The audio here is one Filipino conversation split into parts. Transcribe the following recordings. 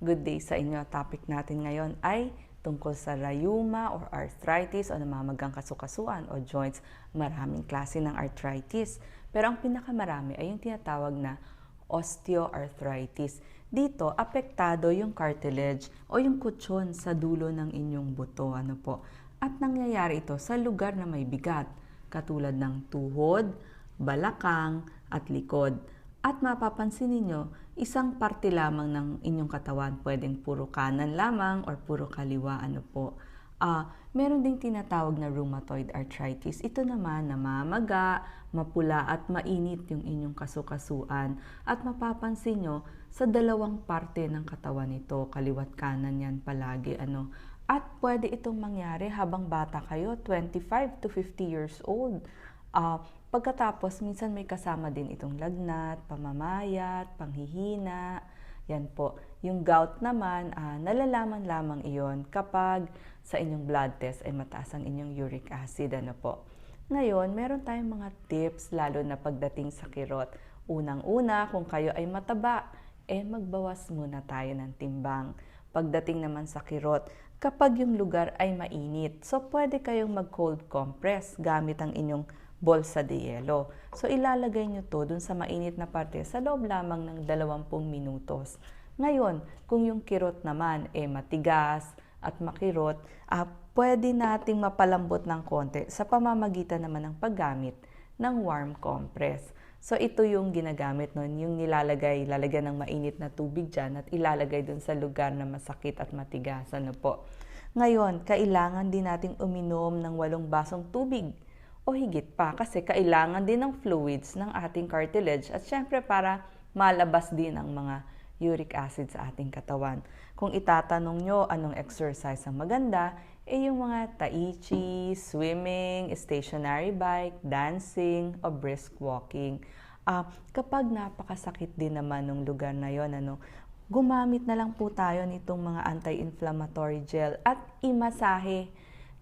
Good day sa inyo. Topic natin ngayon ay tungkol sa rheuma or arthritis o namamagang kasukasuan o joints. Maraming klase ng arthritis. Pero ang pinakamarami ay yung tinatawag na osteoarthritis. Dito, apektado yung cartilage o yung kutsyon sa dulo ng inyong buto. Ano po? At nangyayari ito sa lugar na may bigat, katulad ng tuhod, balakang, at likod. At mapapansin ninyo, isang parte lamang ng inyong katawan, pwedeng puro kanan lamang or puro kaliwa, ano po. Uh, meron ding tinatawag na rheumatoid arthritis. Ito naman namamaga, mapula at mainit yung inyong kasukasuan. At mapapansin nyo, sa dalawang parte ng katawan nito, kaliwat kanan yan palagi. Ano. At pwede itong mangyari habang bata kayo, 25 to 50 years old. Uh, Pagkatapos, minsan may kasama din itong lagnat, pamamayat, panghihina. Yan po. Yung gout naman, uh, nalalaman lamang iyon kapag sa inyong blood test ay mataas ang inyong uric acid. Ano po. Ngayon, meron tayong mga tips lalo na pagdating sa kirot. Unang-una, kung kayo ay mataba, eh magbawas muna tayo ng timbang. Pagdating naman sa kirot, kapag yung lugar ay mainit, so pwede kayong mag-cold compress gamit ang inyong bolsa de yelo. So ilalagay nyo to dun sa mainit na parte sa loob lamang ng 20 minutos. Ngayon, kung yung kirot naman eh matigas at makirot, ah, pwede nating mapalambot ng konti sa pamamagitan naman ng paggamit ng warm compress. So ito yung ginagamit nun, yung nilalagay, lalagyan ng mainit na tubig dyan at ilalagay dun sa lugar na masakit at matigas. Ano po? Ngayon, kailangan din nating uminom ng walong basong tubig o higit pa kasi kailangan din ng fluids ng ating cartilage at syempre para malabas din ang mga uric acid sa ating katawan. Kung itatanong nyo anong exercise ang maganda, eh yung mga tai chi, swimming, stationary bike, dancing, o brisk walking. Uh, kapag napakasakit din naman ng lugar na yon, ano, gumamit na lang po tayo nitong mga anti-inflammatory gel at imasahe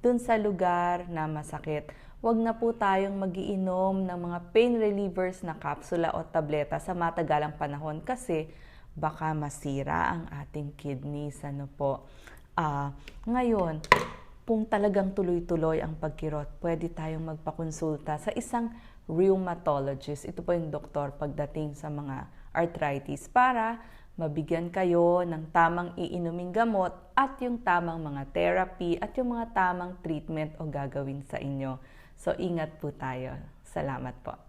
dun sa lugar na masakit wag na po tayong magiinom ng mga pain relievers na kapsula o tableta sa matagalang panahon kasi baka masira ang ating kidneys. Ano po? Uh, ngayon, kung talagang tuloy-tuloy ang pagkirot, pwede tayong magpakonsulta sa isang rheumatologist. Ito po yung doktor pagdating sa mga arthritis para mabigyan kayo ng tamang iinuming gamot at yung tamang mga therapy at yung mga tamang treatment o gagawin sa inyo. So, ingat po tayo. Salamat po.